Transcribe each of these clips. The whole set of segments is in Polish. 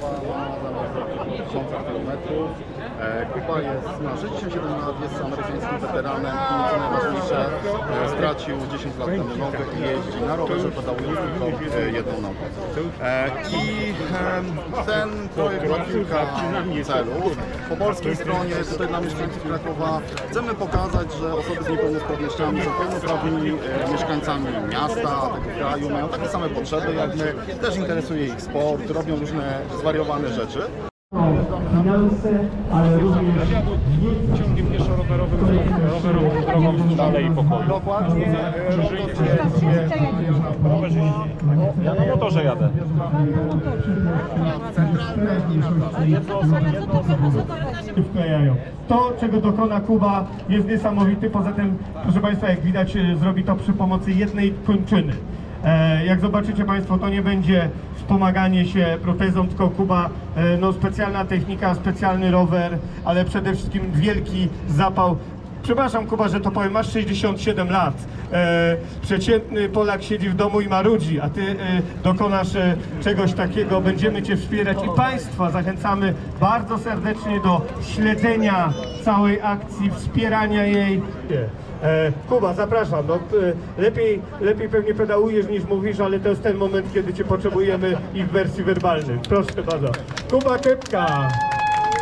rowerowa ma zaraz tysiąca kilometrów. E, Kuba jest, ma 67 lat, jest amerykańskim weteranem i co najważniejsze, e, stracił 10 lat temu nogę i jeździ na rowerze pedałuje tylko e, jedną nogę. E, I e, ten projekt ma kilka celów. Po polskiej stronie, tutaj dla mieszkańców Krakowa, chcemy pokazać, że osoby z niepełnosprawnościami są pełnoprawnymi e, mieszkańcami miasta, tego kraju, mają takie same potrzeby jak my, też interesuje ich sport, robią różne zwariowane rzeczy. Finanse, ale również ciągiem pieszo-rowerowym, rowerową drogą wzdłuż Alei Pokoju. Dokładnie, e, Rowerzyści. Ja na motorze jadę. wklejają. To, czego dokona Kuba jest niesamowity. Poza tym, proszę Państwa, jak widać, zrobi to przy pomocy jednej kończyny. E, jak zobaczycie Państwo, to nie będzie wspomaganie się protezą, tylko Kuba, e, no specjalna technika, specjalny rower, ale przede wszystkim wielki zapał Przepraszam Kuba, że to powiem, masz 67 lat. E, przeciętny Polak siedzi w domu i marudzi, a ty e, dokonasz e, czegoś takiego. Będziemy Cię wspierać i Państwa zachęcamy bardzo serdecznie do śledzenia całej akcji, wspierania jej. E, Kuba, zapraszam. No, e, lepiej, lepiej pewnie pedałujesz niż mówisz, ale to jest ten moment, kiedy Cię potrzebujemy i w wersji werbalnej. Proszę bardzo. Kuba Kepka.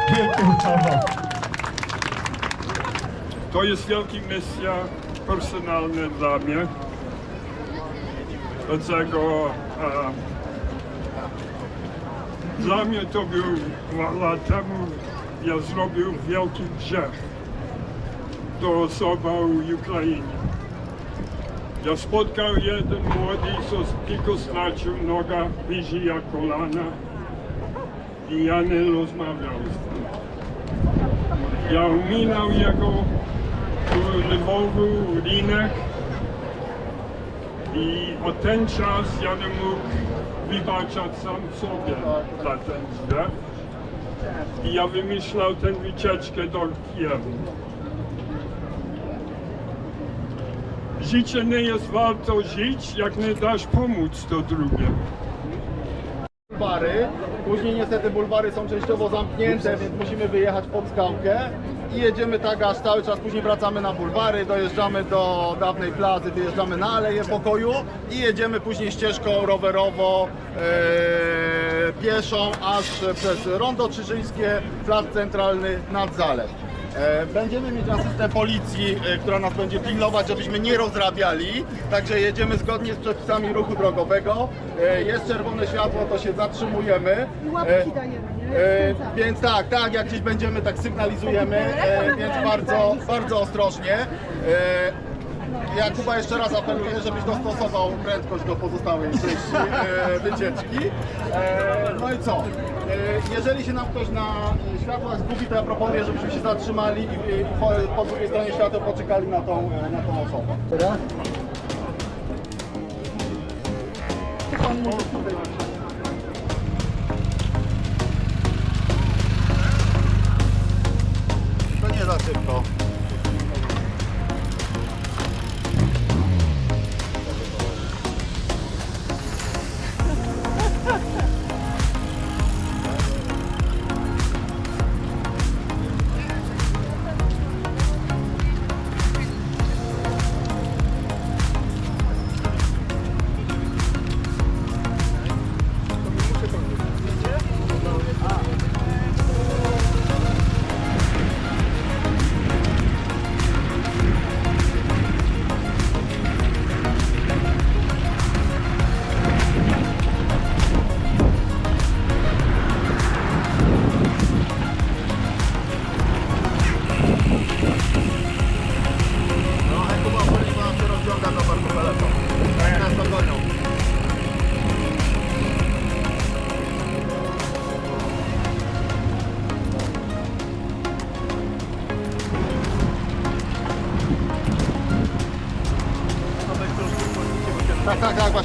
Wielkie brawa. To jest wielka misja personalna dla mnie. Dlatego e, dla mnie to był dwa lata temu, ja zrobił wielki grzech do osoby w Ukrainie. Ja spotkał jeden młody, co tylko stracił noga, bliżej kolana i ja nie rozmawiał z nim. Ja ominął jego w Lwowu, Linek i od ten czas ja nie mógł wybaczać sam sobie za ten grzech. I ja wymyślał tę wycieczkę do Kijowa. Życie nie jest warto żyć, jak nie dasz pomóc to drugiemu. bulwary. Później niestety bulwary są częściowo zamknięte, więc musimy wyjechać pod skałkę i jedziemy tak aż cały czas. Później wracamy na bulwary, dojeżdżamy do dawnej plazy, wyjeżdżamy na Aleję Pokoju i jedziemy później ścieżką rowerowo e, pieszą aż przez Rondo Czyżyńskie, plac centralny nad Zalew. E, Będziemy mieć asystę policji, e, która nas będzie pilnować, żebyśmy nie rozrabiali. Także jedziemy zgodnie z przepisami ruchu drogowego. E, Jest czerwone światło, to się zatrzymujemy. I łapki dajemy? E. Więc tak, tak, jak gdzieś będziemy, tak sygnalizujemy, e, więc bardzo, bardzo ostrożnie. E, ja Kuba jeszcze raz apeluję, żebyś dostosował prędkość do pozostałej części e, wycieczki. E, no i co? E, jeżeli się nam ktoś na światłach zgubi, to ja proponuję, żebyśmy się zatrzymali i, i po, po drugiej stronie światła poczekali na tą, e, na tą osobę. To szybko.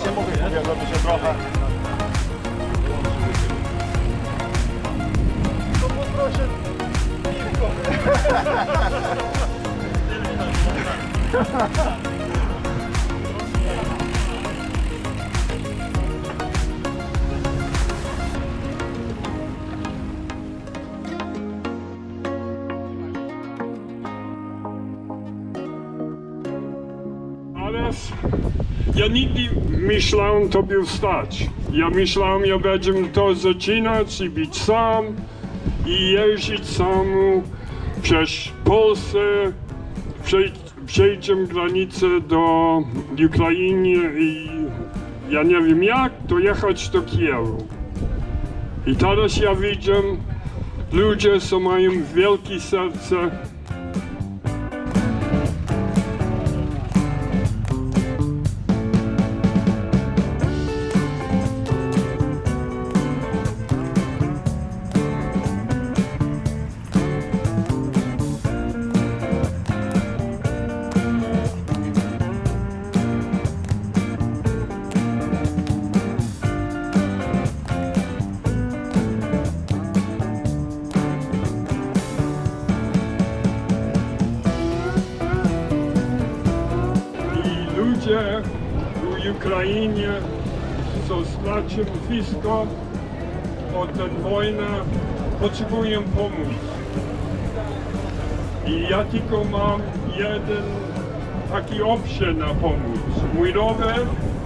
Tak, właśnie mówię, żeby się trochę... To poproszę... Ja nigdy myślałem tobie wstać. Ja myślałem, ja będę to zaczynać i być sam i jeździć samu przez Polskę, przejdziemy granicę do Ukrainy i ja nie wiem jak, dojechać do Kijowu. I teraz ja widzę, ludzie, co mają wielkie serce, Ukrainie, co stracił wszystko od tej wojny, potrzebują pomóc. I ja tylko mam jeden taki opcję na pomóc. Mój rower,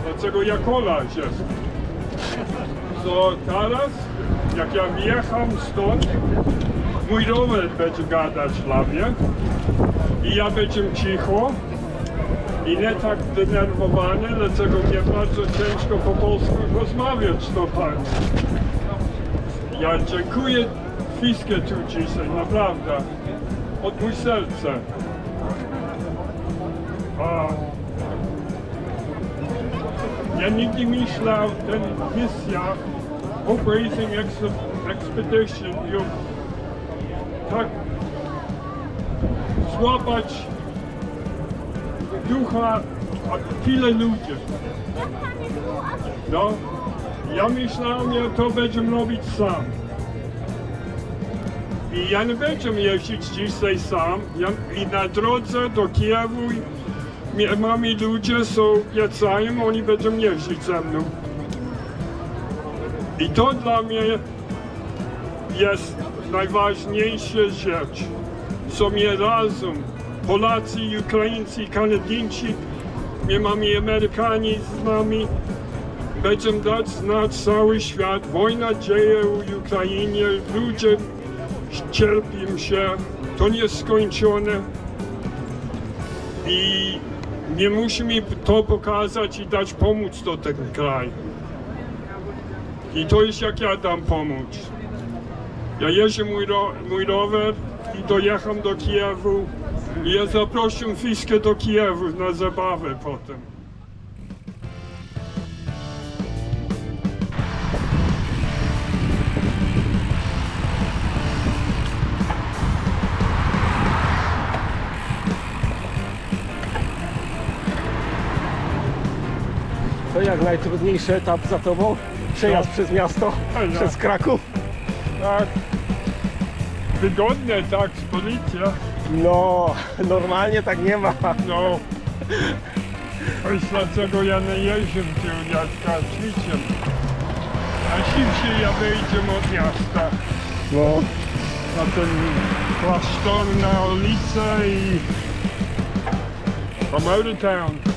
dlaczego ja kolarz jestem. So teraz, jak ja wjecham stąd, mój rower będzie gadać dla mnie i ja będę cicho i nie tak denerwowany, dlatego mnie bardzo ciężko po polsku rozmawiać z tą panią. Ja dziękuję wszystkie tu dzisiaj, naprawdę, od mój serca. A, ja nigdy myślał, ten misja Operating Ex- Expedition, ją tak złapać ducha a tyle ludzi. No, ja myślałem, że to będziemy robić sam. I ja nie będę jeździć dzisiaj sam. Ja, I na drodze do Kijowu mamy ludzie, co obiecają, oni będą jeździć ze mną. I to dla mnie jest najważniejsza rzecz, co mnie razem, Polacy, Ukraińcy, Kanadyjczycy, my mamy Amerykanie z nami, będziemy dać znać cały świat, wojna dzieje w Ukrainie, ludzie cierpią się, to nie jest skończone. I my musimy to pokazać i dać pomóc do tego kraju. I to jest jak ja dam pomóc. Ja jeżdżę mój, ro, mój rower i dojecham do Kijowu i ja zapraszam wszystkie do Kijowu na zabawę potem. To jak najtrudniejszy etap za tobą? Przejazd No. przez miasto, przez Kraków? Tak. Wygodnie tak z policja. No, normalnie tak nie ma. No. Jest dlaczego ja nie jeżdżę tu jak ćwiczę. A szybciej ja wyjdę od miasta. No, na ten klasztor na ulicę i of town.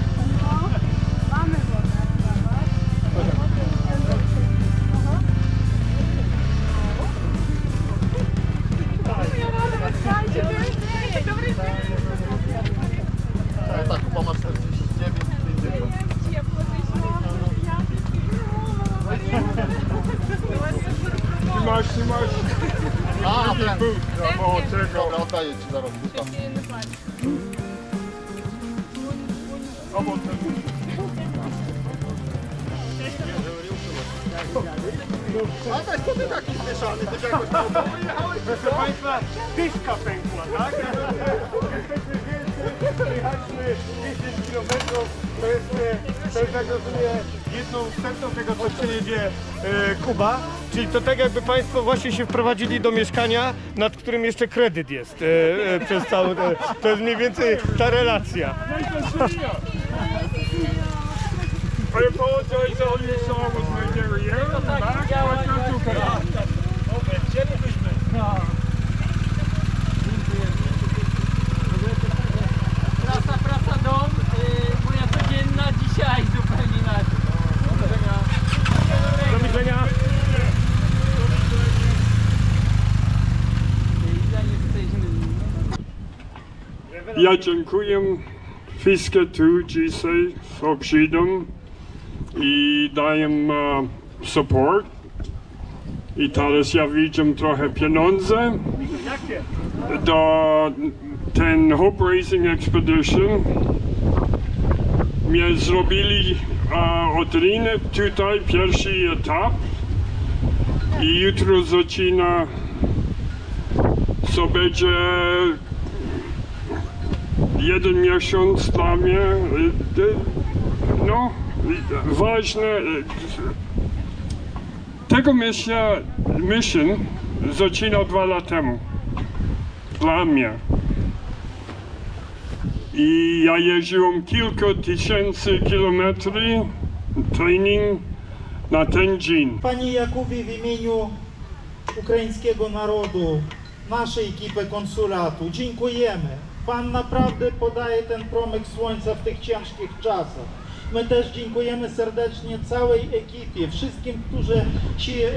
A tak, co ty taki zmieszany? Ty jakoś tam pojechałeś? Proszę Państwa, dyszka pękła, tak? Jesteśmy wielcy, przejechaliśmy 10 km, to jest, e, to jest jak rozumiem, jedną setną tego, co przejedzie e, Kuba. Czyli to tak jakby Państwo właśnie się wprowadzili do mieszkania, nad którym jeszcze kredyt jest e, e, przez całą... E, to jest mniej więcej ta relacja. I apologize, all you saw was my derriere back, but. Praca, praca, dom, yy, moja codzienna dzisiaj zupełnie inaczej. Do widzenia. Ile jesteśmy? Ja dziękuję wszystkie tu dzisiaj co przyjdą i daję support. I teraz ja widzę trochę pieniądze do ten Hope Racing Expedition. Mnie zrobili e, odrinę tutaj, pierwszy etap. I jutro zaczyna, co będzie jeden miesiąc dla mnie, y, y, no, ważne. y, Tego misja, mission zaczynał dwa lata temu. Dla mnie. I ja jeździłem kilka tysięcy kilometrów trening na ten dzień. Panie Jakubie, w imieniu ukraińskiego narodu, naszej ekipy konsulatu, dziękujemy. Pan naprawdę podaje ten promyk słońca w tych ciężkich czasach. My też dziękujemy serdecznie całej ekipie, wszystkim, którzy się e,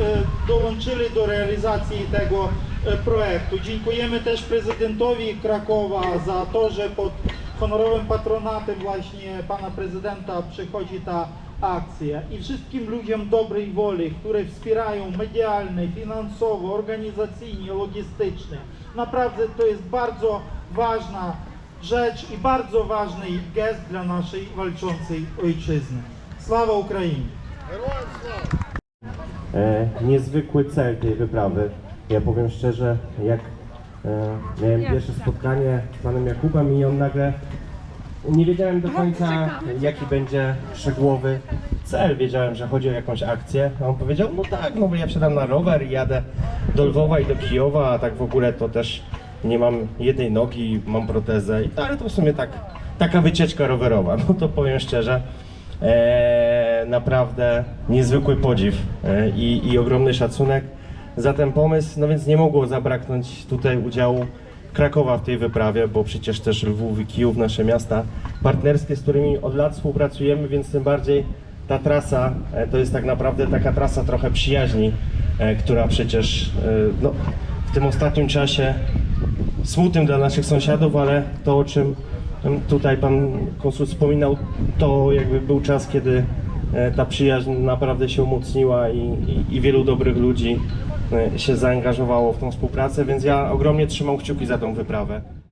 dołączyli do realizacji tego e, projektu. Dziękujemy też prezydentowi Krakowa za to, że pod honorowym patronatem właśnie pana prezydenta przychodzi ta akcja i wszystkim ludziom dobrej woli, które wspierają medialnie, finansowo, organizacyjnie, logistycznie. Naprawdę to jest bardzo ważna rzecz i bardzo ważny gest dla naszej walczącej ojczyzny. Sława Ukrainie! e, niezwykły cel tej wyprawy. Ja powiem szczerze, jak e, miałem pierwsze spotkanie z panem Jakubem i on nagle nie wiedziałem do końca jaki będzie szczegółowy cel. Wiedziałem, że chodzi o jakąś akcję. A on powiedział, no tak, no bo ja wsiadam na rower i jadę do Lwowa i do Kijowa, a tak w ogóle to też nie mam jednej nogi, mam protezę. Ale to w sumie tak, taka wycieczka rowerowa. No to powiem szczerze, e, naprawdę niezwykły podziw e, i, i ogromny szacunek za ten pomysł, no więc nie mogło zabraknąć tutaj udziału Krakowa w tej wyprawie, bo przecież też Lwów i Kijów, nasze miasta partnerskie, z którymi od lat współpracujemy, więc tym bardziej ta trasa e, to jest tak naprawdę taka trasa trochę przyjaźni, e, która przecież e, no, w tym ostatnim czasie smutnym dla naszych sąsiadów, ale to o czym tutaj pan konsul wspominał, to jakby był czas, kiedy e, ta przyjaźń naprawdę się umocniła i, i, i wielu dobrych ludzi e, się zaangażowało w tą współpracę, więc ja ogromnie trzymam kciuki za tą wyprawę.